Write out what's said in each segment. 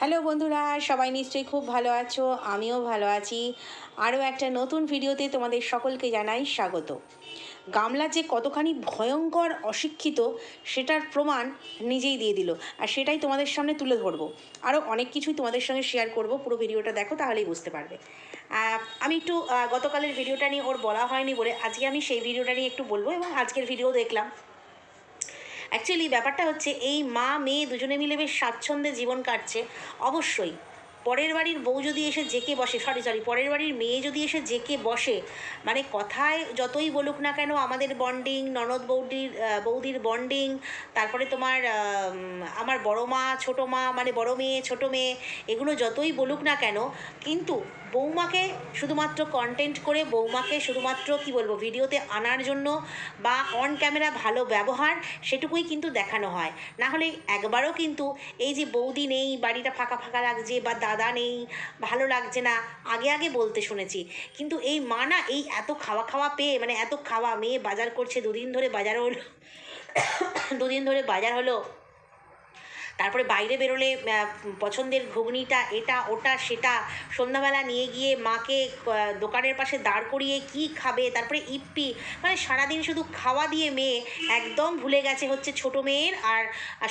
Hello বন্ধুরা, সবাই নিশ্চয়ই খুব ভালো আছো, আমিও ভালো আছি। আরও একটা নতুন ভিডিওতে তোমাদের সকলকে জানাই স্বাগত। গামলা যে কতখানি ভয়ঙ্কর অশিক্ষিত, সেটার প্রমাণ নিজেই দিয়ে দিল, আর সেটাই তোমাদের সামনে তুলে ধরবো। আরও অনেক কিছুই তোমাদের সঙ্গে শেয়ার করব, পুরো ভিডিওটা দেখো, তাহলেই বুঝতে পারবে। আমি একটু গতকালের ভিডিওটা নিয়ে ওর বলা হয়নি বলে আজকে আমি সেই ভিডিওটা নিয়ে একটু বলব, এবং আজকের ভিডিও দেখলাম। অ্যাকচুয়ালি ব্যাপারটা হচ্ছে এই মা মেয়ে দুজনে মিলে বেশ স্বাচ্ছন্দ্যে জীবন কাটছে। অবশ্যই। পরের বাড়ির বউ যদি এসে জেকে বসে সরি সরি পরের বাড়ির মেয়ে যদি এসে জেকে বসে মানে কথায় যতই বলুক না কেন আমাদের বন্ডিং ননদ বৌদির বৌদির বন্ডিং তারপরে তোমার আমার বড় মা, ছোটো মা মানে বড় মেয়ে, ছোটো মেয়ে, এগুলো যতই বলুক না কেন, কিন্তু বৌমাকে শুধুমাত্র কন্টেন্ট করে বৌমাকে শুধুমাত্র, কি বলব, ভিডিওতে আনার জন্য বা অন ক্যামেরা ভালো ব্যবহার, সেটুকুই কিন্তু দেখানো হয়। না হলে একবারও কিন্তু এই যে বৌদি নেই, বাড়িটা ফাঁকা ফাঁকা লাগছে বা দাদা নেই, ভালো লাগছে না, আগে আগে বলতে শুনেছি। কিন্তু এই মা না এই এত খাওয়া খাওয়া পেয়ে মানে এত খাওয়া মেয়ে বাজার করছে, দুদিন ধরে বাজার হলো, দুদিন ধরে বাজার হলো তারপরে বাইরে বেরোলে পছন্দের ঘুগনিটা এটা, ওটা, সেটা, সন্ধ্যাবেলা নিয়ে গিয়ে মাকে দোকানের পাশে দাঁড় করিয়ে কি খাবে, তারপরে ইপ্পি মানে সারাদিন শুধু খাওয়া দিয়ে মেয়ে একদম ভুলে গেছে হচ্ছে ছোট মেয়ের আর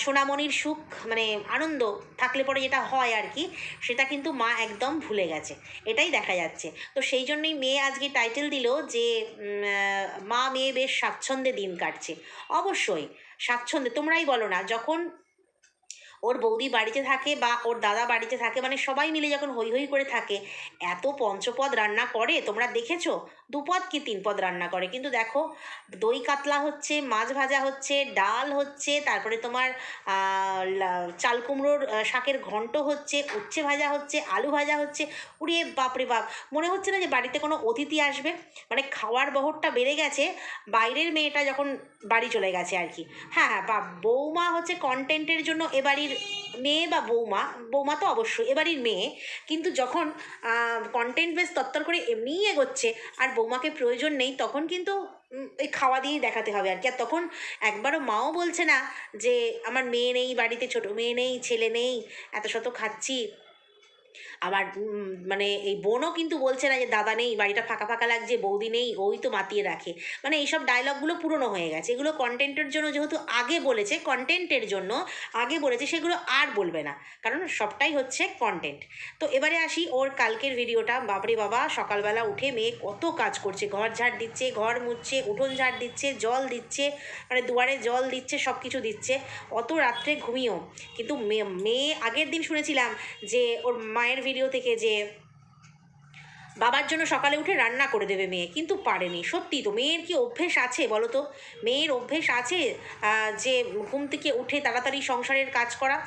সোনামণির সুখ মানে আনন্দ থাকলে পরে যেটা হয় আর কি, সেটা কিন্তু মা একদম ভুলে গেছে। এটাই দেখা যাচ্ছে। তো সেই জন্যই মেয়ে আজকে টাইটেল দিল যে মা মেয়ে বেশ স্বাচ্ছন্দ্যে দিন কাটছে। অবশ্যই স্বাচ্ছন্দ্যে, তোমরাই বলো না, যখন ওর বৌদি বাড়িতে থাকে বা ওর দাদা বাড়িতে থাকে মানে সবাই মিলে যখন হই হই করে থাকে, এত পঞ্চপদ রান্না করে, তোমরা দেখেছ? দুপদ কি তিন পদ রান্না করে? কিন্তু দেখো, দই কাতলা হচ্ছে, মাছ ভাজা হচ্ছে, ডাল হচ্ছে, তারপরে তোমার চাল কুমড়োর শাকের ঘন্ট হচ্ছে, উচ্ছে ভাজা হচ্ছে, আলু ভাজা হচ্ছে। উড়িয়ে বাপরে বাপ! মনে হচ্ছে না যে বাড়িতে কোনো অতিথি আসবে? মানে খাওয়ার বহরটা বেড়ে গেছে, বাইরের মেয়েটা যখন বাড়ি চলে গেছে আর কি। হ্যাঁ হ্যাঁ বা, বৌমা হচ্ছে কন্টেন্টের জন্য এ বাড়ির মেয়ে বা বৌমা বৌমা তো অবশ্যই, এবারই মেয়ে, কিন্তু যখন কন্টেন্ট বেস তত্তর করে এমনিই এগোচ্ছে, আর বৌমাকে প্রয়োজন নেই, তখন কিন্তু এই খাওয়া দিয়েই দেখাতে হবে আর কি। আর তখন একবারও মাও বলছে না যে, আমার মেয়ে নেই বাড়িতে, ছোট মেয়ে নেই, ছেলে নেই, এত শত খাচ্ছি। আবার মানে এই বোনও কিন্তু বলছে না যে, দাদা নেই, বাড়িটা ফাঁকা ফাঁকা লাগছে, বৌদি নেই, ওই তো মাতিয়ে রাখে। মানে এইসব ডায়লগগুলো পুরনো হয়ে গেছে। এগুলো কন্টেন্টের জন্য যেহেতু আগে বলেছে কন্টেন্টের জন্য আগে বলেছে, সেগুলো আর বলবে না। কারণ সবটাই হচ্ছে কন্টেন্ট তো এবারে আসি ওর কালকের ভিডিওটা বাপরে বাবা, সকালবেলা উঠে মেয়ে কত কাজ করছে। ঘর ঝাড় দিচ্ছে, ঘর মুছছে, উঠোন ঝাড় দিচ্ছে, জল দিচ্ছে মানে দুয়ারে জল দিচ্ছে সব কিছু দিচ্ছে। অত রাত্রে ঘুমিয়েও। কিন্তু মেয়ে মেয়ে আগের দিন শুনেছিলাম যে, ওর মায়ের ভিডিও থেকে যে বাবার জন্য সকালে উঠে রান্না করে দেবে মেয়ে, কিন্তু পারেনি। সত্যি তো মেয়ের কি অভ্যেস আছে বলো তো? মেয়ের অভ্যেস আছে যে ঘুম থেকে উঠে তাড়াতাড়ি সংসারের কাজ করা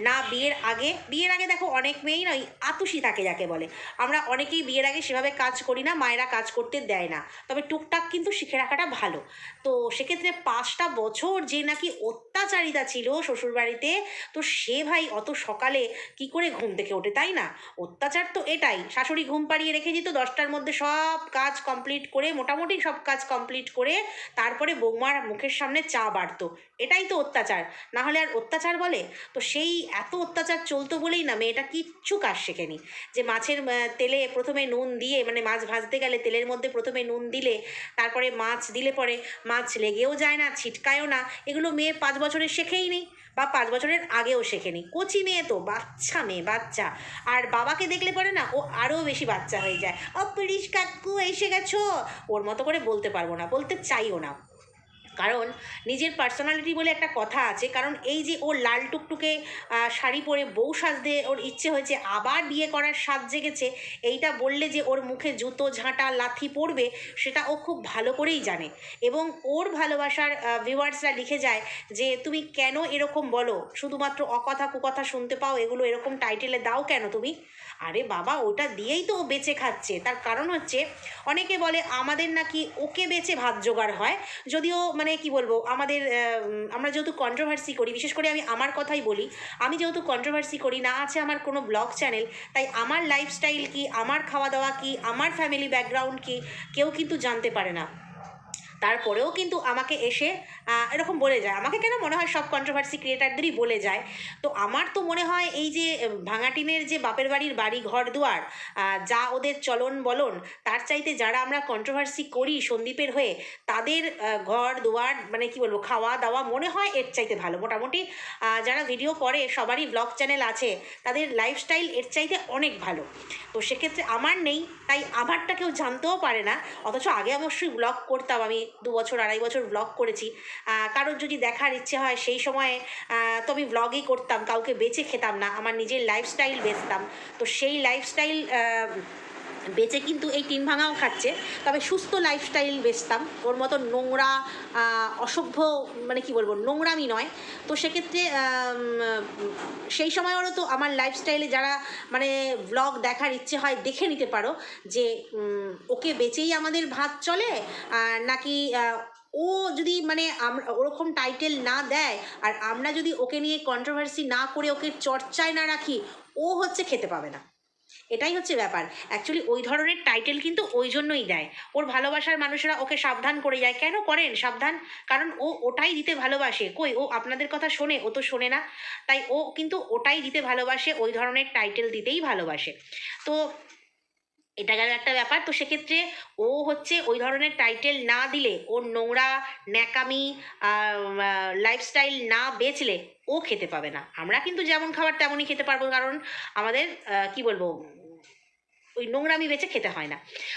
না বিয়ের আগে বিয়ের আগে দেখো অনেক মেয়েই নয় আতুষি থাকে যাকে বলে। আমরা অনেকেই বিয়ের আগে সেভাবে কাজ করি না, মায়েরা কাজ করতে দেয় না। তবে টুকটাক কিন্তু শিখে রাখাটা ভালো। তো সেক্ষেত্রে পাঁচটা বছর যে নাকি অত্যাচারিতা ছিল শ্বশুরবাড়িতে, তো সে ভাই অত সকালে কি করে ঘুম থেকে ওঠে, তাই না? অত্যাচার তো এটাই। শাশুড়ি ঘুম পাড়িয়ে রেখে দিত, দশটার মধ্যে সব কাজ কমপ্লিট করে, মোটামুটি সব কাজ কমপ্লিট করে, তারপরে বৌমার মুখের সামনে চা বাড়তো। এটাই তো অত্যাচার। না হলে আর অত্যাচার বলে? তো সেই এত অত্যাচার চলতো বলেই না মেয়েটা কিচ্ছু কাজ শেখেনি। যে মাছের তেলে প্রথমে নুন দিয়ে মানে মাছ ভাজতে গেলে তেলের মধ্যে প্রথমে নুন দিলে, তারপরে মাছ দিলে পরে মাছ লেগেও যায় না, ছিটকায়ও না। এগুলো মেয়ে পাঁচ বছরের শেখেই নেই বা পাঁচ বছরের আগেও শেখেনি। কচি মেয়ে তো, বাচ্চা মেয়ে, বাচ্চা। আর বাবাকে দেখলে পরে না, ও আরও বেশি বাচ্চা হয়ে যায়। ও পিরিশ কাকু, এসে গেছো? ওর মতো করে বলতে পারব না, বলতে চাইও না। কারণ নিজের পার্সোনালিটি বলে একটা কথা আছে, কারণ এই যে ওর লাল টুকটুকে শাড়ি পরে বউ সাজতে ওর ইচ্ছে হয়েছে, আবার বিয়ে করার স্বাদ জেগেছে, এইটা বললে যে ওর মুখে জুতো, ঝাঁটা, লাথি পড়বে, সেটা ও খুব ভালো করেই জানে। এবং ওর ভালোবাসার ভিউয়ার্সরা লিখে যায় যে, তুমি কেন এরকম বলো? শুধুমাত্র অকথা কুকথা শুনতে পাও, এগুলো এরকম টাইটেলে দাও কেন তুমি? আরে বাবা, ওটা দিয়েই তো ও বেঁচে খাচ্ছে। তার কারণ হচ্ছে, অনেকে বলে, আমাদের নাকি ওকে বেচে ভাত জোগাড় হয়। যদিও মানে কি বলব, আমাদের আমরা যেহেতু কন্ট্রোভার্সি করি, বিশেষ করে আমি আমার কথাই বলি, আমি যেহেতু কন্ট্রোভার্সি করি, না আছে আমার কোনো ব্লগ চ্যানেল তাই আমার লাইফস্টাইল কি, আমার খাওয়া দাওয়া কি, আমার ফ্যামিলি ব্যাকগ্রাউন্ড কি, কেউ কিন্তু জানতে পারে না। তারপরেও কিন্তু আমাকে এসে এরকম বলে যায়। আমাকে কেন মনে হয় সব কন্ট্রোভার্সি ক্রিয়েটারদেরই বলে যায়? তো আমার তো মনে হয় এই যে ভাঙাটিনের যে বাপের বাড়ির বাড়ি ঘর দুয়ার যা ওদের চলন বলন, তার চাইতে যারা আমরা কন্ট্রোভার্সি করি সন্দীপের হয়ে, তাদের ঘর দুয়ার মানে কি বলব, খাওয়া দাওয়া মনে হয় এর চাইতে ভালো। মোটামুটি যারা ভিডিও করে, সবারই ব্লগ চ্যানেল আছে, তাদের লাইফস্টাইল এর চাইতে অনেক ভালো। তো সেক্ষেত্রে আমার নেই, তাই আমারটা কেউ জানতেও পারে না। অথচ আগে অবশ্যই ব্লগ করতাম আমি দু বছর, আড়াই বছর ব্লগ করেছি। কারোর যদি দেখার ইচ্ছে হয়, সেই সময়ে তো আমি ব্লগই করতাম, কাউকে বেচে খেতাম না। আমার নিজের লাইফস্টাইল বেচতাম। তো সেই লাইফস্টাইল বেচে কিন্তু এই টিন ভাঙাও খাচ্ছে। তবে সুস্থ লাইফস্টাইল বেচতাম। ওর মতো নোংরা অসভ্য মানে কি বলব, নোংরামি নয়। তো সেক্ষেত্রে সেই সময়ও তো আমার লাইফস্টাইলে যারা মানে ব্লগ দেখার ইচ্ছে হয়, দেখে নিতে পারো যে ওকে বেচেই আমাদের ভাত চলে নাকি ও যদি মানে আমরা ওরকম টাইটেল না দেয়, আর আমরা যদি ওকে নিয়ে কন্ট্রোভার্সি না করে ওকে চর্চায় না রাখি, ও হচ্ছে খেতে পাবে না। এটাই হচ্ছে ব্যাপার। অ্যাকচুয়ালি ওই ধরনের টাইটেল কিন্তু ওই জন্যই দেয়। ওর ভালোবাসার মানুষেরা ওকে সাবধান করে যায়। কেন করেন? সাবধান। কারণ ও ওটাই দিতে ভালোবাসে। কই? ও আপনাদের কথা শোনে, ও তো শোনে না। তাই ও কিন্তু ওটাই দিতে ভালোবাসে, ওই ধরনের টাইটেল দিতেই ভালোবাসে। তো এটা গেল একটা ব্যাপার। তো সেক্ষেত্রে ও হচ্ছে ওই ধরনের টাইটেল না দিলে, ওর নোংরা, ন্যাকামি লাইফস্টাইল না বেচলে ও খেতে পাবে না। আমরা কিন্তু যেমন খাবার তেমনই খেতে পারব। কারণ আমাদের কি বলব ওই নোংরামি বেঁচে খেতে হয় না।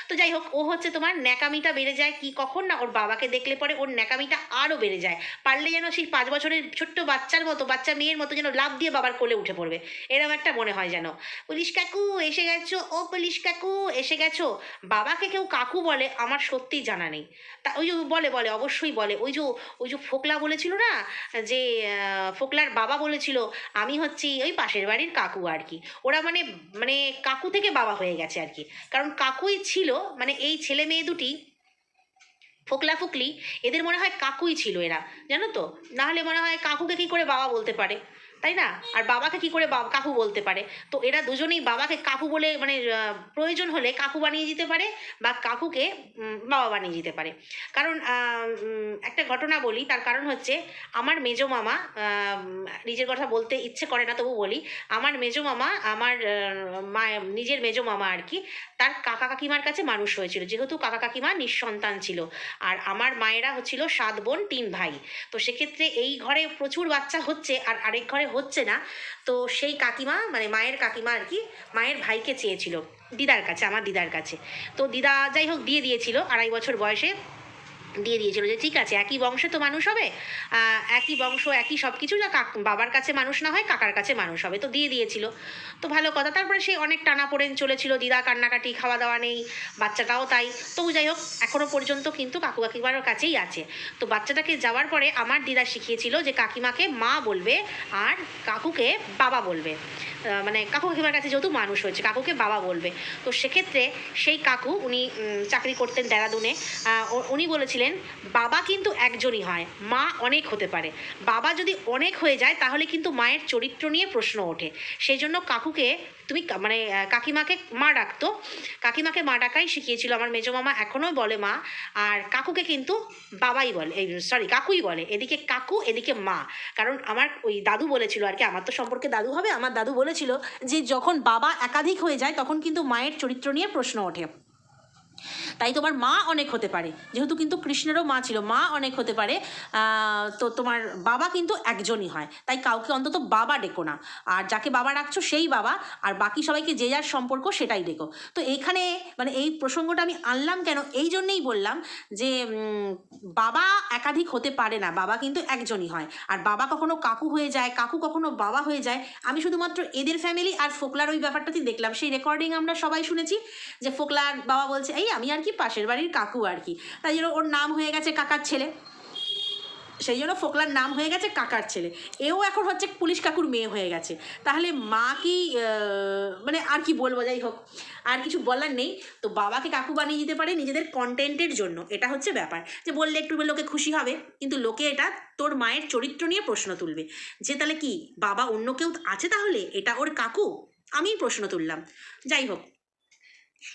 তো যাই হোক, ও হচ্ছে তোমার ন্যাকামিটা বেড়ে যায় কি কখন না, ওর বাবাকে দেখলে পরে ওর ন্যাকামিটা আরও বেড়ে যায়। পারলে যেন সেই পাঁচ বছরের ছোট্ট বাচ্চার মতো, বাচ্চা মেয়ের মতো যেন লাভ দিয়ে বাবার কোলে উঠে পড়বে। এরকম একটা মনে হয় যেন। পুলিশ কাকু, এসে গেছো? ও পুলিশ কাকু, এসে গেছো? বাবাকে কেউ কাকু বলে, আমার সত্যিই জানা নেই। তা ওই যে বলে বলে, অবশ্যই বলে। ওই যে ওই যে ফোকলা বলেছিল না, যে ফোকলার বাবা বলেছিল, আমি হচ্ছি ওই পাশের বাড়ির কাকু আর কি। ওরা মানে মানে কাকু থেকে বাবা হয়ে গেছে। আর কি। কারণ কাকুই ছিল মানে এই ছেলে মেয়ে দুটি, ফোকলা ফুকলি, এদের মনে হয় কাকুই ছিল এরা, জানো তো? নাহলে মনে হয় কাকুকে কি করে বাবা বলতে পারে? তাই না? আর বাবাকে কি করে কাকু বলতে পারে? তো এরা দুজনেই বাবাকে কাকু বলে মানে প্রয়োজন হলে কাকু বানিয়ে দিতে পারে বা কাকুকে বাবা বানিয়ে দিতে পারে। কারণ একটা ঘটনা বলি, তার কারণ হচ্ছে আমার মেজো মামা নিজের কথা বলতে ইচ্ছে করে না তবু বলি, আমার মেজো মামা, আমার মা নিজের মেজো মামা আর কি, তার কাকা কাকিমার কাছে মানুষ হয়েছিল। যেহেতু কাকা কাকিমা নিঃসন্তান ছিল। আর আমার মায়েরা হচ্ছিল সাত বোন, তিন ভাই। তো সেক্ষেত্রে এই ঘরে প্রচুর বাচ্চা হচ্ছে, আর আরেক ঘরে হচ্ছে না। তো সেই কাকিমা মানে মায়ের কাকিমা আর কি, মায়ের ভাইকে চেয়েছিল। দিদার কাছে, আমার দিদার কাছে। তো দিদা যাই হোক, দিয়ে দিয়েছিল। আড়াই বছর বয়সে দিয়ে দিয়েছিল যে, ঠিক আছে, একই বংশে তো মানুষ হবে। একই বংশ, একই সব কিছু কাক, বাবার কাছে মানুষ না হয়, কাকার কাছে মানুষ হবে। তো দিয়ে দিয়েছিল। তো ভালো কথা। তারপরে সে অনেক টানা পড়েন চলেছিল, দিদা কান্নাকাটি খাওয়া দাওয়া নেই, বাচ্চাটাও তাই। তবু যাই হোক এখনও পর্যন্ত কিন্তু কাকু কাকিমার কাছেই আছে। তো বাচ্চাটাকে যাওয়ার পরে আমার দিদা শিখিয়েছিল যে, কাকিমাকে মা বলবে আর কাকুকে বাবা বলবে। মানে কাকু কাকিমার কাছে যেহেতু মানুষ হয়েছে, কাকুকে বাবা বলবে। তো সেক্ষেত্রে সেই কাকু উনি চাকরি করতেন দেরাদুনে। উনি বলেছিলেন বাবা কিন্তু একজনই হয়, মা অনেক হতে পারে। বাবা যদি অনেক হয়ে যায়, তাহলে কিন্তু মায়ের চরিত্র নিয়ে প্রশ্ন ওঠে। সেই জন্য কাকুকে, তুমি মানে কাকিমাকে মা ডাকতো। কাকিমাকে মা ডাকাই শিখিয়েছিল। আমার মেজো মামা এখনও বলে মা, আর কাকুকে কিন্তু বাবাই বলে, এই, সরি, কাকুই বলে। এদিকে কাকু, এদিকে মা। কারণ আমার ওই দাদু বলেছিল আর কি, আমার তো সম্পর্কে দাদু হবে, আমার দাদু বলেছিল যে, যখন বাবা একাধিক হয়ে যায়, তখন কিন্তু মায়ের চরিত্র নিয়ে প্রশ্ন ওঠে। তাই তোমার মা অনেক হতে পারে। যেহেতু কিন্তু কৃষ্ণেরও মা ছিল, মা অনেক হতে পারে। তো তোমার বাবা কিন্তু একজনই হয়, তাই কাউকে অন্তত বাবা ডেকো না। আর যাকে বাবা ডাকছো সেই বাবা, আর বাকি সবাইকে যে যার সম্পর্ক সেটাই ডেকো। তো এইখানে মানে এই প্রসঙ্গটা আমি আনলাম কেন? এই জন্যেই বললাম যে বাবা একাধিক হতে পারে না, বাবা কিন্তু একজনই হয়। আর বাবা কখনো কাকু হয়ে যায়, কাকু কখনো বাবা হয়ে যায়। আমি শুধুমাত্র এদের ফ্যামিলি আর ফোকলার ওই ব্যাপারটাতেই দেখলাম। সেই রেকর্ডিং আমরা সবাই শুনেছি যে ফোকলার বাবা বলছে, এই আমি আর কি পাশের বাড়ির কাকু আর কি। তাই জন্য ওর নাম হয়ে গেছে কাকার ছেলে। সেই জন্য ফোকলার নাম হয়ে গেছে কাকার ছেলে। এও এখন হচ্ছে পুলিশ কাকুর মেয়ে হয়ে গেছে। তাহলে মা কি মানে আর কি বলব, যাই হোক। আর কিছু বলার নেই। তো বাবাকে কাকু বানিয়ে দিতে পারে নিজেদের কন্টেন্টের জন্য। এটা হচ্ছে ব্যাপার। যে বললে একটু লোকে খুশি হবে, কিন্তু লোকে এটা তোর মায়ের চরিত্র নিয়ে প্রশ্ন তুলবে। যে তাহলে কি, বাবা অন্য কেউ আছে তাহলে? এটা ওর কাকু? আমিই প্রশ্ন তুললাম। যাই হোক।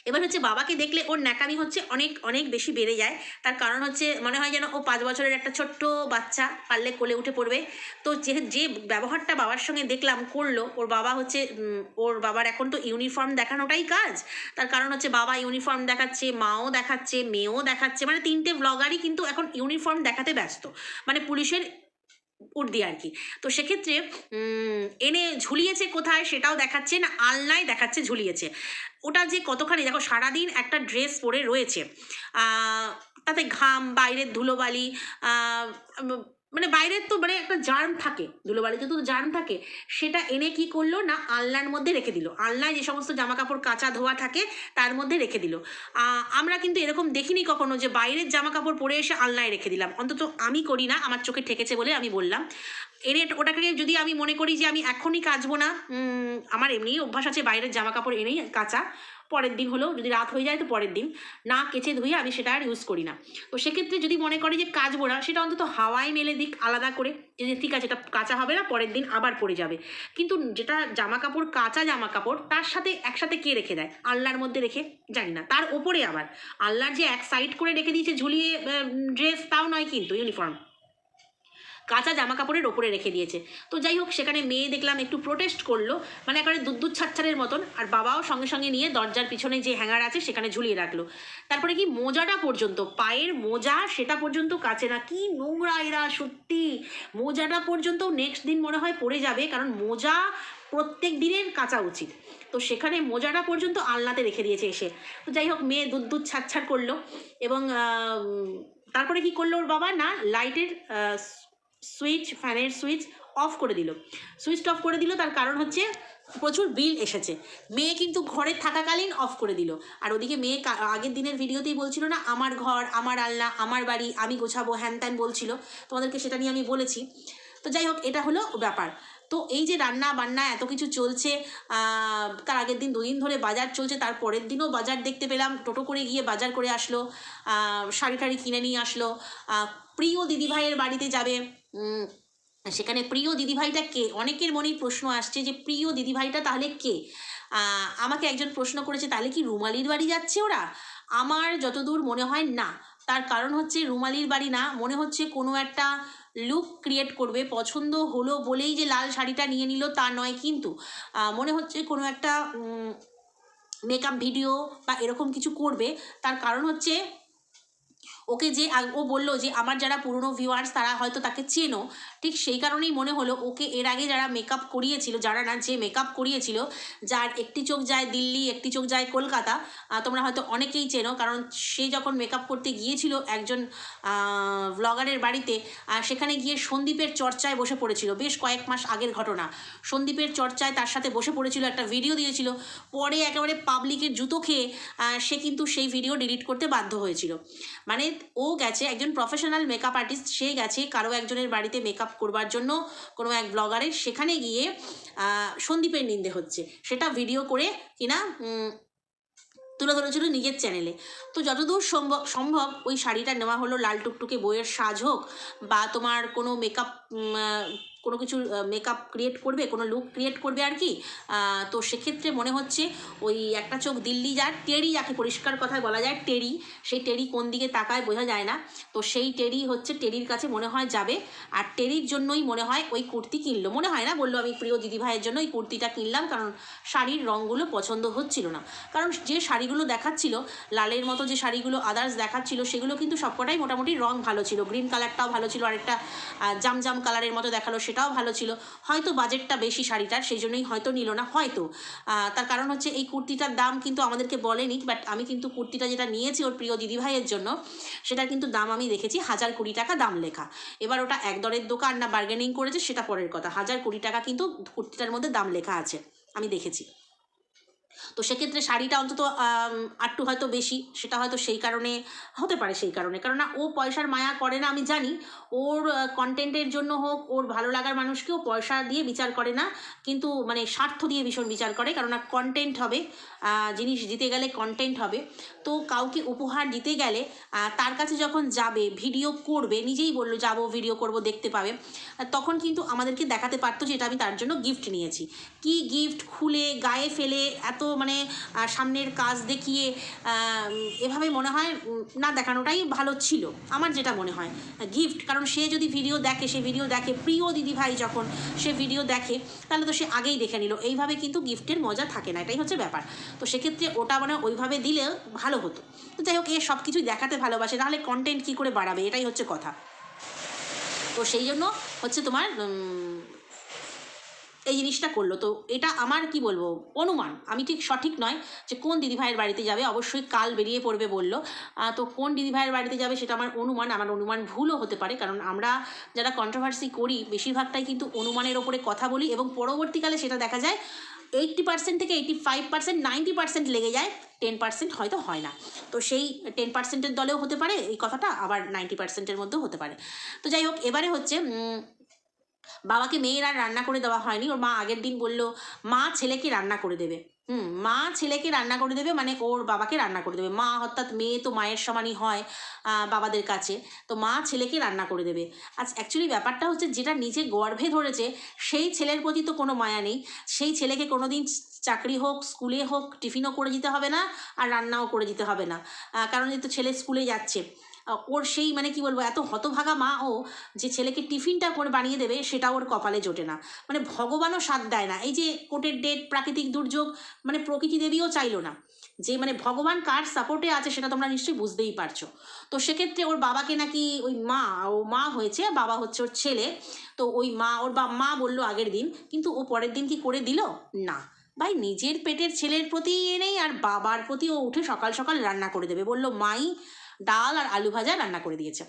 এবার হচ্ছে বাবাকে দেখলে ওর ন্যাকামি হচ্ছে অনেক অনেক বেশি বেড়ে যায়। তার কারণ হচ্ছে মনে হয় যেন ও পাঁচ বছরের একটা ছোট্ট বাচ্চা, পারলে কোলে উঠে পড়বে। তো যে যে ব্যবহারটা বাবার সঙ্গে দেখলাম করল, ওর বাবা হচ্ছে ওর বাবার এখন তো ইউনিফর্ম দেখানোটাই কাজ। তার কারণ হচ্ছে বাবা ইউনিফর্ম দেখাচ্ছে, মাও দেখাচ্ছে, মেয়েও দেখাচ্ছে মানে তিনটে ব্লগারই কিন্তু এখন ইউনিফর্ম দেখাতে ব্যস্ত। মানে পুলিশের উর্দি আর কি। তো সেক্ষেত্রে এনে ঝুলিয়েছে কোথায় সেটাও দেখাচ্ছে না, আলনায় দেখাচ্ছে ঝুলিয়েছে। ওটা যে কতখানি, দেখো সারাদিন একটা ড্রেস পরে রয়েছে। তাতে ঘাম, বাইরের ধুলোবালি মানে বাইরের তো মানে একটা জার্ম থাকে, ধুলোবালিতে তো জার্ম থাকে, সেটা এনে কি করল না আলনার মধ্যে রেখে দিল। আলনায় যে সমস্ত জামা কাপড় কাঁচা ধোয়া থাকে, তার মধ্যে রেখে দিল। আমরা কিন্তু এরকম দেখিনি কখনো যে বাইরের জামা কাপড় পরে এসে আলনায় রেখে দিলাম। অন্তত আমি করি না, আমার চোখে ঠেকেছে বলে আমি বললাম। এনে ওটাকে যদি আমি মনে করি যে আমি এখনই কাচবো না আমার এমনি অভ্যাস আছে, বাইরের জামা কাপড় এনেই কাচা। পরের দিন হলেও যদি রাত হয়ে যায় তো পরের দিন। না কেচে ধুয়ে আমি সেটা আর ইউজ করি না। তো সেক্ষেত্রে যদি মনে করে যে কাচবো না, সেটা অন্তত হাওয়ায় মেলে দিক, আলাদা করে। যে ঠিক আছে, এটা কাঁচা হবে না, পরের দিন আবার পরে যাবে। কিন্তু যেটা জামা কাপড় কাঁচা জামা কাপড় তার সাথে একসাথে কে রেখে দেয়? আল্লাহর মধ্যে রেখে? জানি না। তার ওপরে আবার। আল্লাহর যে এক সাইড করে রেখে দিয়েছে ঝুলিয়ে ড্রেস তাও নয় কিন্তু ইউনিফর্ম কাঁচা জামা কাপড়ের ওপরে রেখে দিয়েছে। তো যাই হোক, সেখানে মেয়ে দেখলাম একটু প্রোটেস্ট করল মানে একেবারে দুধ ছাচ্ছারের মতন। আর বাবাও সঙ্গে সঙ্গে নিয়ে দরজার পিছনে যে হ্যাঙ্গার আছে, সেখানে ঝুলিয়ে রাখল। তারপরে কি মোজাটা পর্যন্ত, পায়ের মোজা সেটা পর্যন্ত কাছে না। কি নোংরা এরা, সত্যি। মোজাটা পর্যন্ত নেক্সট দিন মনে হয় পড়ে যাবে, কারণ মোজা প্রত্যেক দিনের কাঁচা উচিত। তো সেখানে মোজাটা পর্যন্ত আলনাতে রেখে দিয়েছে এসে। তো যাই হোক, মেয়ে দুধ দুধ ছাড়ছাড় করল এবং তারপরে কি করল ওর বাবা? না লাইটের সুইচ ফ্যানের সুইচ অফ করে দিল। সুইচ অফ করে দিল, তার কারণ হচ্ছে প্রচুর বিল এসেছে। মেয়ে কিন্তু ঘরে থাকাকালীন অফ করে দিল। আর ওদিকে মেয়ে আগের দিনের ভিডিওতেই বলছিল না, আমার ঘর, আমার আলনা, আমার বাড়ি, আমি গোছাবো হ্যান ত্যান বলছিল। তোমাদেরকে সেটা নিয়ে আমি বলেছি। তো যাই হোক, এটা হলো ব্যাপার। তো এই যে রান্না বান্না এত কিছু চলছে তার আগের দিন দুদিন ধরে বাজার চলছে, তার পরের দিনও বাজার দেখতে পেলাম। টোটো করে গিয়ে বাজার করে আসলো শাড়ি টাড়ি কিনে নিয়ে আসলো। প্রিয় দিদিভাইয়ের বাড়িতে যাবে। সেখানে প্রিয় দিদিভাইটা কে? অনেকের মনেই প্রশ্ন আসছে যে, প্রিয় দিদিভাইটা তাহলে কে? আমাকে একজন প্রশ্ন করেছে, তাহলে কি রুমালির বাড়ি যাচ্ছে ওরা? আমার যতদূর মনে হয়, না। তার কারণ হচ্ছে, রুমালির বাড়ি না। মনে হচ্ছে কোনো একটা লুক ক্রিয়েট করবে, পছন্দ হলো বলেই যে লাল শাড়িটা নিয়ে নিল, তা নয় কিন্তু। মনে হচ্ছে কোনো একটা মেকআপ ভিডিও বা এরকম কিছু করবে। তার কারণ হচ্ছে ওকে যে ও বলল যে আমার যারা পুরনো ভিউয়ার্স তারা হয়তো তাকে চেনো। ঠিক সেই কারণেই মনে হলো ওকে এর আগে যারা মেকআপ করিয়েছিল, যারা না যে মেকআপ করিয়েছিল, যার একটি চোখ যায় দিল্লি, একটি চোখ যায় কলকাতা তোমরা হয়তো অনেকেই চেনো, কারণ সে যখন মেকআপ করতে গিয়েছিল একজন ব্লগারের বাড়িতে সেখানে গিয়ে সন্দীপের চর্চায় বসে পড়েছিল। বেশ কয়েক মাস আগের ঘটনা। সন্দীপের চর্চায় তার সাথে বসে পড়েছিল, একটা ভিডিও দিয়েছিল। পরে একেবারে পাবলিকের জুতো খেয়ে সে কিন্তু সেই ভিডিও ডিলিট করতে বাধ্য হয়েছিল। মানে ও গেছে, একজন প্রফেশনাল মেকআপ আর্টিস্ট সে গেছে কারও একজনের বাড়িতে মেকআপ করবার জন্য কোনো এক ব্লগারের সেখানে গিয়ে সন্দীপের নিন্দে হচ্ছে। সেটা ভিডিও করে কিনা তুলে ধরেছিল নিজের চ্যানেলে তো যতদূর সম্ভব সম্ভব ওই শাড়িটা নেওয়া হলো, লাল টুকটুকে বইয়ের সাজ হোক বা তোমার কোনো মেকআপ কোনো কিছু মেকআপ ক্রিয়েট করবে কোনো লুক ক্রিয়েট করবে আর কি তো সেক্ষেত্রে মনে হচ্ছে ওই একটা চোখ দিল্লি যার টেরি যাকে পরিষ্কার কথায় বলা যায় টেরি সেই টেরি কোন দিকে তাকায় বোঝা যায় না তো সেই টেরি হচ্ছে টেরির কাছে মনে হয় যাবে আর টেরির জন্যই মনে হয় ওই কুর্তি কিনলো মনে হয় না বলল আমি প্রিয় দিদিভাইয়ের জন্য ওই কুর্তিটা কিনলাম কারণ শাড়ির রঙগুলো পছন্দ হচ্ছিল না কারণ যে শাড়িগুলো দেখাচ্ছিল লালের মতো যে শাড়িগুলো আদার্স দেখাচ্ছিল সেগুলো কিন্তু সবকটাই মোটামুটি রং ভালো ছিল গ্রিন কালারটাও ভালো ছিল আরেকটা আহ, জামজাম কালারের মতো দেখাল সেটাও ভালো ছিল। হয়তো বাজেটটা বেশি শাড়িটার সেই জন্যই হয়তো নিল না, হয়তো। তার কারণ হচ্ছে এই কুর্তিটার দাম কিন্তু আমাদেরকে বলেনি বাট আমি কিন্তু কুর্তিটা যেটা নিয়েছি ওর প্রিয় দিদিভাইয়ের জন্য সেটা কিন্তু দাম আমি দেখেছি হাজার কুড়ি টাকা দাম লেখা। এবার ওটা এক দরের দোকান না বার্গেনিং করেছে, সেটা পরের কথা। হাজার কুড়ি টাকা কিন্তু কুর্তিটার মধ্যে দাম লেখা আছে, আমি দেখেছি। তো সেক্ষেত্রে শাড়িটা অন্তত আটটু হয়তো বেশি। সেটা হয়তো সেই কারণে, হতে পারে সেই কারণে। কারণ ও পয়সার মায়া করে না, আমি জানি। ওর কন্টেন্টের জন্য হোক, ওর ভালো লাগার মানুষকেও পয়সা দিয়ে বিচার করে না। কিন্তু মানে স্বার্থ দিয়ে ভীষণ বিচার করে। কারণ কন্টেন্ট হবে জিনিস দিতে গেলে কন্টেন্ট হবে। তো কাউকে উপহার দিতে গেলে তার কাছে যখন যাবে ভিডিও করবে, নিজেই বলল, যাব ভিডিও করব, দেখতে পাবে। তখন কিন্তু আমাদেরকে দেখাতে পারতো যে এটা আমি তার জন্য গিফট নিয়েছি। কি গিফট খুলে, গায়ে ফেলে, এত মানে সামনের কাজ দেখিয়ে এভাবে মনে হয় না দেখানোটাই ভালো ছিল, আমার যেটা মনে হয়। গিফট, কারণ সে যদি ভিডিও দেখে, সে ভিডিও দেখে, প্রিয় দিদি ভাই যখন সে ভিডিও দেখে, তাহলে তো সে আগেই দেখে নিল। এইভাবে কিন্তু গিফটের মজা থাকে না, এটাই হচ্ছে ব্যাপার। তো সেক্ষেত্রে ওটা মানে ওইভাবে দিলে ভালো হতো। তো যাই হোক, এ সব কিছুই দেখাতে ভালোবাসে নাহলে কন্টেন্ট কী করে বাড়াবে, এটাই হচ্ছে কথা। তো সেই জন্য হচ্ছে তোমার এই জিনিসটা করল। তো এটা আমার কি বলব? অনুমান। আমি ঠিক সঠিক নয় যে কোন দিদিভাইয়ের বাড়িতে যাবে। অবশ্যই কাল বেরিয়ে পড়বে বলল। তো কোন দিদিভাইয়ের বাড়িতে যাবে সেটা আমার অনুমান। আমার অনুমান ভুলও হতে পারে। কারণ আমরা যারা কন্ট্রোভার্সি করি, বেশিরভাগটাই কিন্তু অনুমানের ওপরে কথা বলি এবং পরবর্তীকালে সেটা দেখা যায় এইটটি পার্সেন্ট থেকে eighty five percent ninety percent লেগে যায়। টেন পার্সেন্ট হয়তো হয় না। তো সেই টেন পার্সেন্টের দলেও হতে পারে এই কথাটা। আবার নাইনটি পার্সেন্টের মধ্যেও হতে পারে। তো যাই হোক, এবারে হচ্ছে বাবাকে মেয়ের আর রান্না করে দেওয়া হয়নি। ওর মা আগের দিন বলল, মা ছেলেকে রান্না করে দেবে। হুম, মা ছেলেকে রান্না করে দেবে মানে ওর বাবাকে রান্না করে দেবে। মা অর্থাৎ মেয়ে তো মায়ের সমানই হয় বাবাদের কাছে। তো মা ছেলেকে রান্না করে দেবে। আজ অ্যাকচুয়ালি ব্যাপারটা হচ্ছে যেটা নিজে গর্ভে ধরেছে, সেই ছেলের প্রতি তো কোনো মায়া নেই। সেই ছেলেকে কোনো দিন চাকরি হোক, স্কুলে হোক, টিফিনও করে দিতে হবে না, আর রান্নাও করে দিতে হবে না। কারণ যেহেতু ছেলে স্কুলে যাচ্ছে। ওর সেই মানে কি বলব, এত হতভাগা মা ও যে ছেলেকে টিফিনটা করে বানিয়ে দেবে, সেটা ওর কপালে জোটে না। মানে ভগবানও সাথ দেয় না। এই যে কোটের ডেট প্রাকৃতিক দুর্যোগ মানে প্রকৃতি দেবীও চাইলো না। যে মানে ভগবান কার সাপোর্টে আছে সেটা তোমরা নিশ্চয়ই বুঝতেই পারছ। তো সেক্ষেত্রে ওর বাবাকে নাকি ওই মা, ও মা হয়েছে, বাবা হচ্ছে ওর ছেলে। তো ওই মা, ওর বা, মা বলল আগের দিন, কিন্তু ও পরের দিন কি করে দিল? না। ভাই, নিজের পেটের ছেলের প্রতি এ নেই আর বাবার প্রতি ও উঠে সকাল সকাল রান্না করে দেবে। বলল, মাই ডাল আর আলু ভাজা রান্না করে দিয়েছে।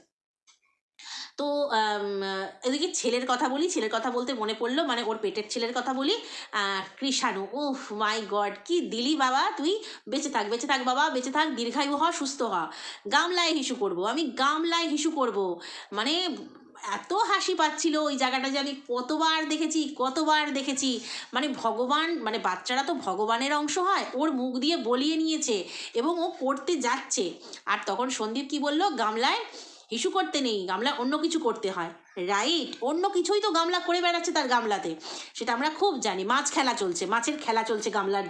তো এদিকে ছেলের কথা বলি, ছেলের কথা বলতে মনে পড়ল মানে ওর পেটের ছেলের কথা বলি কৃষাণু। উফ মাই গড কি দিলি বাবা তুই? বেঁচে থাক বেঁচে থাক বাবা, বেঁচে থাক, দীর্ঘায়ু হ, সুস্থ হ। গামলায় হিসু করব, আমি গামলায় হিসু করব। মানে এত হাসি পাচ্ছিল ওই জায়গাটা যে আমি কতবার দেখেছি কতবার দেখেছি। মানে ভগবান মানে বাচ্চারা তো ভগবানের অংশ হয়, ওর মুখ দিয়ে বলিয়ে নিয়েছে এবং ও করতে যাচ্ছে। আর তখন সন্দীপ কি বলল, গামলায় হিসু করতে নেই গামলা অন্য কিছু করতে হয়। রাইট, অন্য কিছুই তো গামলা করে বেড়াচ্ছে তার গামলাতে। সেটা আমরা খুব জানি, মাছ খেলা চলছে, মাছের খেলা চলছে গামলার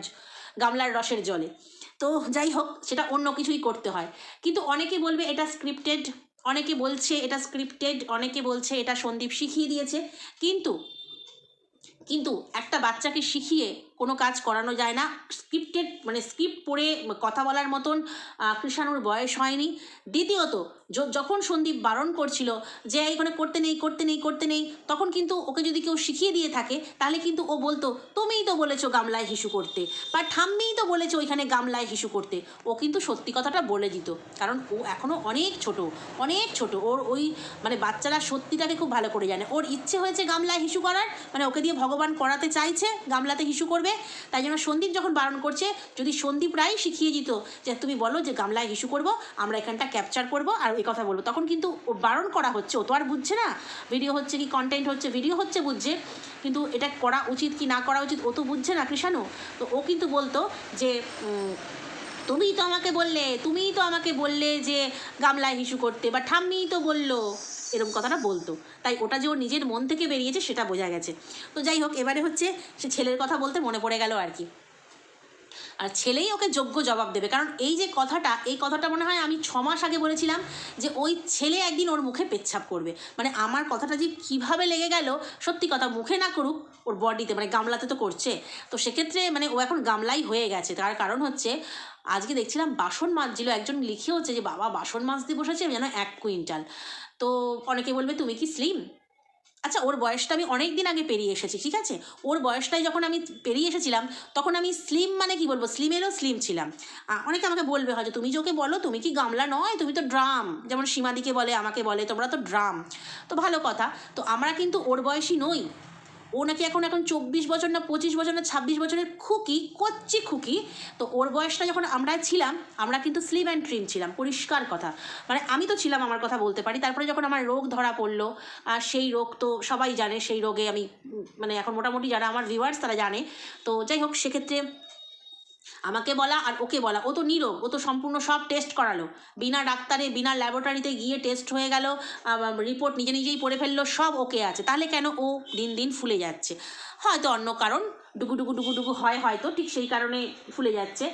গামলার রসের জলে। তো যাই হোক, সেটা অন্য কিছুই করতে হয়। কিন্তু অনেকে বলবে এটা স্ক্রিপ্টেড অনেকে বলছে এটা স্ক্রিপ্টেড অনেকে বলছে এটা সন্দীপ শিখিয়ে দিয়েছে। কিন্তু কিন্তু একটা বাচ্চাকে শিখিয়ে কোনো কাজ করানো যায় না। স্ক্রিপ্টেড মানে স্ক্রিপ্ট পড়ে কথা বলার মতন কৃষাণুর বয়স হয়নি। দ্বিতীয়ত যখন সন্দীপ বারণ করছিল যে এখানে করতে নেই করতে নেই করতে নেই, তখন কিন্তু ওকে যদি কেউ শিখিয়ে দিয়ে থাকে, তাহলে কিন্তু ও বলতো, তুমিই তো বলেছ গামলায় হিসু করতে, বা, ঠাম্মিই তো বলেছ ওইখানে গামলায় হিসু করতে। ও কিন্তু সত্যি কথাটা বলে দিত, কারণ ও এখনও অনেক ছোট অনেক ছোট। ওর ওই মানে বাচ্চারা সত্যিটাকে খুব ভালো করে জানে। ওর ইচ্ছে হয়েছে গামলায় হিসু করার মানে ওকে দিয়ে ভগবান করাতে চাইছে, গামলাতে হিসু করবে। তাই জন্য সন্দীপ যখন বারণ করছে, যদি সন্দীপ রায় শিখিয়ে দিত যে তুমি বলো যে গামলায় হিসু করব, আমরা এখানটা ক্যাপচার করব আর এই কথা বলব। তখন কিন্তু বারণ করা হচ্ছে, ও তো আর বুঝছে না। ভিডিও হচ্ছে কি কন্টেন্ট হচ্ছে ভিডিও হচ্ছে বুঝছে। কিন্তু এটা করা উচিত কি না করা উচিত, ও তো বুঝছে না কৃষাণু। তো ও কিন্তু বলতো যে তুমিই তো আমাকে বললে, তুমিই তো আমাকে বললে যে গামলায় হিসু করতে বা ঠাম্মিই তো বলল। এরকম কথাটা বলতো। তাই ওটা যে ওর নিজের মন থেকে বেরিয়েছে সেটা বোঝা গেছে। তো যাই হোক, এবারে হচ্ছে সে ছেলের কথা বলতে মনে পড়ে গেল আর কি। আর ছেলেই ওকে যোগ্য জবাব দেবে। কারণ এই যে কথাটা, এই কথাটা মনে হয় আমি ছ মাস আগে বলেছিলাম যে ওই ছেলে একদিন ওর মুখে পেচ্ছাপ করবে। মানে আমার কথাটা যে কীভাবে লেগে গেল, সত্যি কথা মুখে না করুক, ওর বডিতে মানে গামলাতে তো করছে। তো সেক্ষেত্রে মানে ও এখন গামলাই হয়ে গেছে। তার কারণ হচ্ছে, আজকে দেখছিলাম বাসন মাজছিল। একজন লিখেওছে যে, বাবা, বাসন মাজতে বসেছে যেন এক কুইন্টাল। তো অনেকে বলবে, তুমি কি স্লিম আচ্ছা ওর বয়সটা আমি অনেক দিন আগে পেরিয়ে এসেছি, ঠিক আছে? ওর বয়সটাই যখন আমি পেরিয়ে এসেছিলাম, তখন আমি স্লিম মানে কি বলব? স্লিমেরও স্লিম ছিলাম। অনেকে আমাকে বলবে হয়তো, তুমি যোকে বলো, তুমি কি গামলা নয়? তুমি তো ড্রাম। যেমন সীমাদিকে বলে, আমাকে বলে, তোমরা তো ড্রাম। তো ভালো কথা। তো আমরা কিন্তু ওর বয়সী নই। ও নাকি এখন এখন চব্বিশ বছর না পঁচিশ বছর না ছাব্বিশ বছরের খুকি কচ্ছি খুকি। তো ওর বয়সটা যখন আমরা ছিলাম, আমরা কিন্তু স্লিম অ্যান্ড ট্রিম ছিলাম, পরিষ্কার কথা। মানে আমি তো ছিলাম আমার কথা বলতে পারি, তারপরে যখন আমার রোগ ধরা পড়ল, আর সেই রোগ তো সবাই জানে, সেই রোগে আমি মানে এখন মোটামুটি যারা আমার ভিউয়ার্স তারা জানে। তো যাই হোক, সেক্ষেত্রে আমাকে বলা আর ওকে বলা। ও তো নীরব, ও তো সম্পূর্ণ সব টেস্ট করালো। বিনা ডাক্তারে, বিনা ল্যাবরেটরিতে গিয়ে টেস্ট হয়ে গেল রিপোর্ট নিজে নিজেই পড়ে ফেলল, সব ওকে আছে। তাহলে কেন ও দিন দিন ফুলে যাচ্ছে? হয়তো অন্য কারণ, ডুগু ডুগু ডুগু ডুগু হয় হয়তো, ঠিক সেই কারণে ফুলে যাচ্ছে।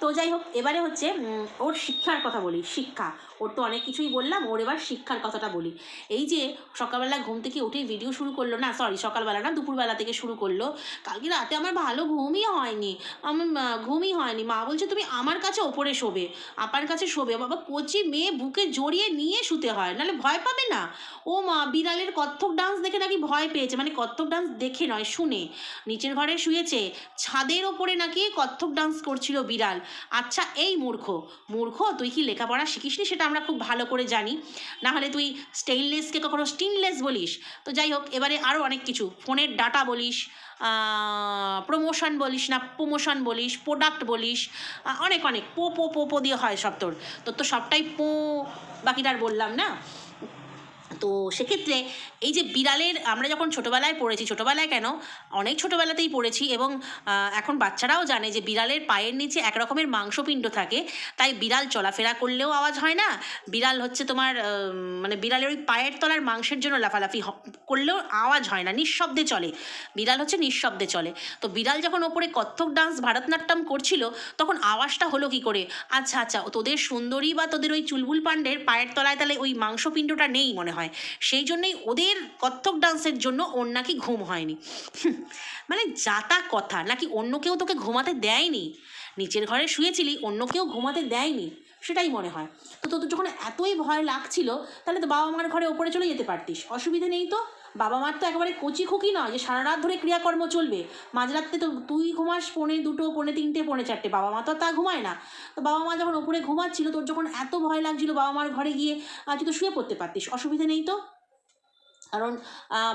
তো যাই হোক, এবারে হচ্ছে ওর শিক্ষার কথা বলি, শিক্ষা। ওর তো অনেক কিছুই বললাম, ওর এবার শিক্ষার কথাটা বলি। এই যে সকালবেলা ঘুম থেকে উঠে ভিডিও শুরু করল না সরি সকালবেলা না, দুপুরবেলা থেকে শুরু করল, কালকে রাতে আমার ভালো ঘুমই হয়নি আমার ঘুমই হয়নি। মা বলছে, তুমি আমার কাছে ওপরে শোবে, আপার কাছে শোবে। বাবা, কচি মেয়ে বুকে জড়িয়ে নিয়ে শুতে হয়, নাহলে ভয় পাবে না? ও মা, বিড়ালের কত্থক ডান্স দেখে নাকি ভয় পেয়েছে মানে কত্থক ডান্স দেখে নয়, শুনে। নিচের ঘরে শুয়েছে, ছাদের ওপরে নাকি কত্থক ডান্স করছিল বিড়াল। আচ্ছা এই মূর্খ মূর্খ, তুই কি লেখাপড়া শিখিসনি সেটা আমরা খুব ভালো করে জানি। না হলে তুই স্টেইনলেসকে কখনো স্টিনলেস বলিস। তো যাই হোক, এবারে আরও অনেক কিছু। ফোনের ডাটা বলিস প্রমোশন বলিস না প্রমোশন বলিস প্রোডাক্ট বলিস অনেক অনেক। পো পো পো পো দিয়ে হয় সব তোর। তোর তো সবটাই পো, বাকিটা আর বললাম না। তো সেক্ষেত্রে এই যে বিড়ালের, আমরা যখন ছোটোবেলায় পড়েছি, ছোটোবেলায় কেন, অনেক ছোটোবেলাতেই পড়েছি এবং এখন বাচ্চারাও জানে যে বিড়ালের পায়ের নিচে এক রকমের মাংসপিণ্ড থাকে, তাই বিড়াল চলাফেরা করলেও আওয়াজ হয় না। বিড়াল হচ্ছে তোমার মানে বিড়ালের ওই পায়ের তলার মাংসের জন্য লাফালাফি করলেও আওয়াজ হয় না, নিঃশব্দে চলে। বিড়াল হচ্ছে নিঃশব্দে চলে। তো বিড়াল যখন ওপরে কত্থক ডান্স ভারতনাট্যম করছিল, তখন আওয়াজটা হলো কি করে? আচ্ছা আচ্ছা তোদের সুন্দরী বা তোদের ওই চুলবুল পাণ্ডের পায়ের তলায় তাহলে ওই মাংসপিণ্ডটা নেই মনে হয়। সেই জন্যই ওদের কত্থক ডান্সের জন্য ওর নাকি ঘুম হয়নি। মানে যাতা কথা, নাকি অন্য কেউ তোকে ঘুমাতে দেয়নি? নিচের ঘরে শুয়েছিলি, অন্য কেউ ঘুমাতে দেয়নি? সেটাই মনে হয়। তো তোদের যখন এতই ভয় লাগছিল, তাহলে তো বাবা মার ঘরে ওপরে চলে যেতে পারতিস। অসুবিধে নেই তো। বাবা মার তো একেবারে কচি খুকি নয় যে সারা রাত ধরে ক্রিয়াকর্ম চলবে। মাঝরাত্রে তো তুই ঘুমাস পৌনে দুটো, পৌনে তিনটে, পৌনে চারটে। বাবা মা তো তা ঘুমায় না। তো বাবা মা যখন ওপরে ঘুমাচ্ছিল, তোর যখন এত ভয় লাগছিল বাবা মার ঘরে গিয়ে তুই তো শুয়ে পড়তে পারতিস। অসুবিধে নেই তো? কারণ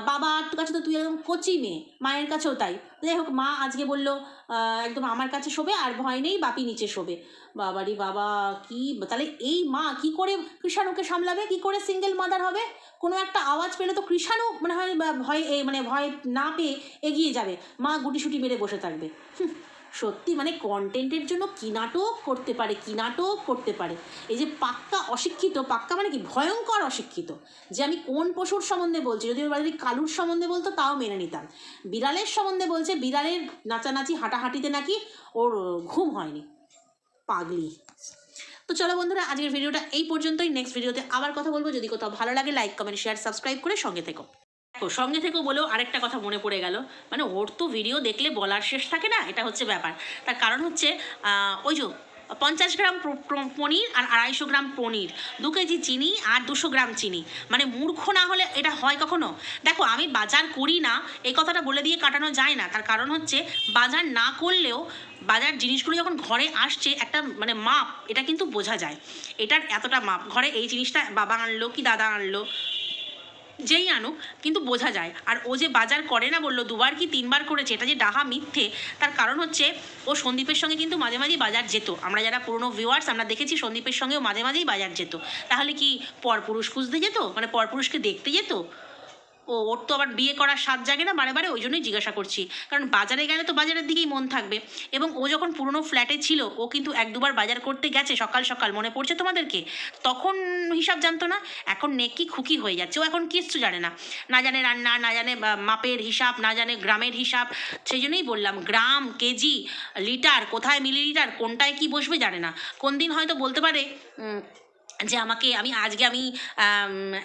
বাবার কাছে তো তুই একদম কচি মেয়ে, মায়ের কাছেও তাই। যাই হোক, মা আজকে বলল একদম আমার কাছে শোবে আর ভয় নেই, বাপি নিচে শোবে। বাবারি বাবা, কি, তাহলে এই মা কি করে কৃষাণুকে সামলাবে? কি করে সিঙ্গেল মাদার হবে? কোনো একটা আওয়াজ পেলে তো কৃষাণু মানে হয় ভয় মানে ভয় না পেয়ে এগিয়ে যাবে। মা গুটি গুটিসুটি মেরে বসে থাকবে। সত্যি মানে কন্টেন্টের জন্য কি নাটক করতে পারে, কি নাটক করতে পারে? এই যে পাক্কা অশিক্ষিত, পাক্কা মানে কি ভয়ঙ্কর অশিক্ষিত, যে আমি কোন পশুর সম্বন্ধে বলছি? যদি ওর বাড়ির কালুর সম্বন্ধে বলতো, তাও মেনে নিতাম। বিড়ালের সম্বন্ধে বলছে, বিড়ালের নাচানাচি, হাঁটাহাঁটিতে নাকি ওর ঘুম হয়নি। পাগলি। তো চলো বন্ধুরা, আজকের ভিডিওটা এই পর্যন্তই। নেক্সট ভিডিওতে আবার কথা বলব। যদি কোথাও ভালো লাগে লাইক কমেন্ট শেয়ার সাবস্ক্রাইব করে সঙ্গে থেকো। দেখো, সঙ্গে থেকো বলেও আরেকটা কথা মনে পড়ে গেল। মানে ওর তো ভিডিও দেখলে বলার শেষ থাকে না, এটা হচ্ছে ব্যাপার। তার কারণ হচ্ছে ওই যে পঞ্চাশ গ্রাম পনির আর আড়াইশো গ্রাম পনির। দু কেজি চিনি আর দুশো গ্রাম চিনি। মানে মূর্খ না হলে এটা হয় কখনো? দেখো, আমি বাজার করি না, এই কথাটা বলে দিয়ে কাটানো যায় না। তার কারণ হচ্ছে, বাজার না করলেও বাজার জিনিসগুলো যখন ঘরে আসছে, একটা মানে মাপ, এটা কিন্তু বোঝা যায়। এটার এতটা মাপ। ঘরে এই জিনিসটা বাবা আনলো কি দাদা আনলো? যেই আনুক, কিন্তু বোঝা যায়। আর ও যে বাজার করে না বলল, দুবার কি তিনবার করেছে, এটা যে ডাহা মিথ্যে, তার কারণ হচ্ছে ও সন্দীপের সঙ্গে কিন্তু মাঝে মাঝেই বাজার যেত। আমরা যারা পুরনো ভিউয়ার্স আমরা দেখেছি সন্দীপের সঙ্গেও মাঝে মাঝেই বাজার যেত। তাহলে কি পরপুরুষ খুঁজতে যেত? মানে পরপুরুষকে দেখতে যেত? ও, ওর তো আবার বিয়ে করার স্বাদ জাগে না বারে বারে, ওই জন্যই জিজ্ঞাসা করছি। কারণ বাজারে গেলে তো বাজারের দিকেই মন থাকবে। এবং ও যখন পুরনো ফ্ল্যাটে ছিল, ও কিন্তু এক দুবার বাজার করতে গেছে সকাল সকাল, মনে পড়ছে তোমাদেরকে? তখন হিসাব জানতো না, এখন নেকি খুকি হয়ে যাচ্ছে, ও এখন কিচ্ছু জানে না। না জানে রান্না, না জানে মাপের হিসাব, না জানে গ্রামের হিসাব, সেই জন্যই বললাম, গ্রাম, কেজি, লিটার, কোথায় মিলিলিটার, কোনটায় কি বসবে জানে না। কোন দিন হয়তো বলতে পারে যে আমাকে আমি আজকে আমি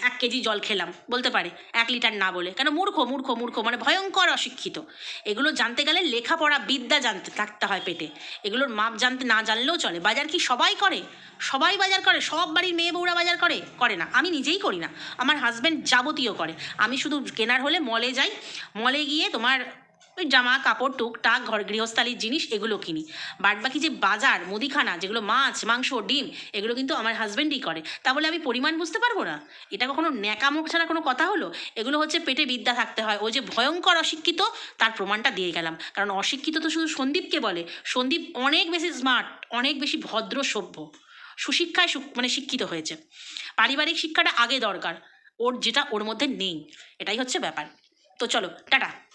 এক কেজি জল খেলাম, বলতে পারে, এক লিটার না বলে। কেন মূর্খ মূর্খ মূর্খ মানে ভয়ঙ্কর অশিক্ষিত। এগুলো জানতে গেলে লেখাপড়া বিদ্যা জানতে, থাকতে হয় পেটে। এগুলোর মাপ জানতে না জানলেও চলে। বাজার কি সবাই করে? সবাই বাজার করে? সব বাড়ির মেয়ে বউরা বাজার করে? করে না। আমি নিজেই করি না। আমার হাজব্যান্ড যাবতীয় করে। আমি শুধু কেনার হলে মলে যাই। মলে গিয়ে তোমার ওই জামা কাপড় টুকটাক ঘর গৃহস্থালির জিনিস এগুলো কিনি। বাদ বাকি যে বাজার, মুদিখানা, যেগুলো মাছ, মাংস, ডিম, এগুলো কিন্তু আমার হাজব্যান্ডই করে। তা বলে আমি পরিমাণ বুঝতে পারব না? এটা কখনো ন্যাকামুখ ছাড়া কোনো কথা হলো? এগুলো হচ্ছে পেটে বিদ্যা থাকতে হয়। ও যে ভয়ঙ্কর অশিক্ষিত, তার প্রমাণটা দিয়ে গেলাম। কারণ অশিক্ষিত তো শুধু সন্দীপকে বলে। সন্দীপ অনেক বেশি স্মার্ট অনেক বেশি ভদ্র, সভ্য। সুশিক্ষায় মানে শিক্ষিত হয়েছে। পারিবারিক শিক্ষাটা আগে দরকার। ওর যেটা ওর মধ্যে নেই। এটাই হচ্ছে ব্যাপার। তো চলো, টাটা।